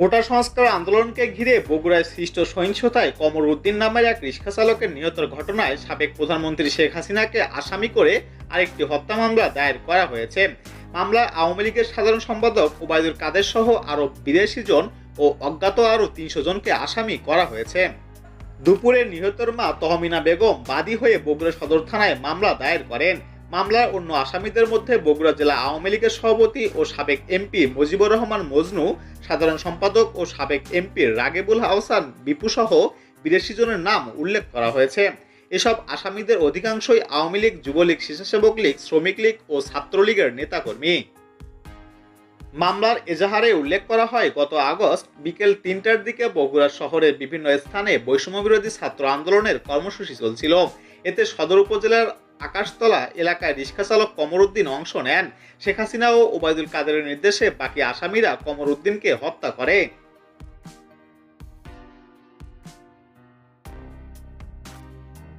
কোটা সংস্কার আন্দোলনকে ঘিরে বগুড়ায় সৃষ্ট সহিংসতায় কমর উদ্দিন নামের এক রিক্সা চালকের নিহতের ঘটনায় সাবেক প্রধানমন্ত্রী শেখ হাসিনাকে আসামি করে আরেকটি হত্যা মামলা দায়ের করা হয়েছে। মামলায় আওয়ামী লীগের সাধারণ সম্পাদক ওবায়দুল কাদের সহ আরও বিদেশি জন ও অজ্ঞাত আরও তিনশো জনকে আসামি করা হয়েছে। দুপুরে নিহতর মা তহমিনা বেগম বাদী হয়ে বগুড়া সদর থানায় মামলা দায়ের করেন। মামলার অন্য আসামিদের মধ্যে বগুড়া জেলা আওয়ামী লীগের সভাপতি ও সাবেক এমপি মুজিবুর রহমান মজনু, সাধারণ সম্পাদক ও সাবেক এমপি রাগেবুল হাসান বিপু সহ বিদেশি জনের নাম উল্লেখ করা হয়েছে। এসব আসামিদের অধিকাংশই আওয়ামী লীগ, যুবলীগ, স্বেচ্ছাসেবক লীগ, শ্রমিক লীগ ও ছাত্রলীগের নেতাকর্মী। মামলার এজাহারে উল্লেখ করা হয়, গত আগস্ট বিকেল তিনটার দিকে বগুড়া শহরের বিভিন্ন স্থানে বৈষম্য বিরোধী ছাত্র আন্দোলনের কর্মসূচি চলছিল। এতে সদর উপজেলার আকাশতলা এলাকায় রিক্সা চালক কমরউদ্দিন অংশ নেন। শেখ হাসিনা ও ওবায়দুল কাদেরের নির্দেশে বাকি আসামিরা কমরউদ্দিনকে হত্যা করে।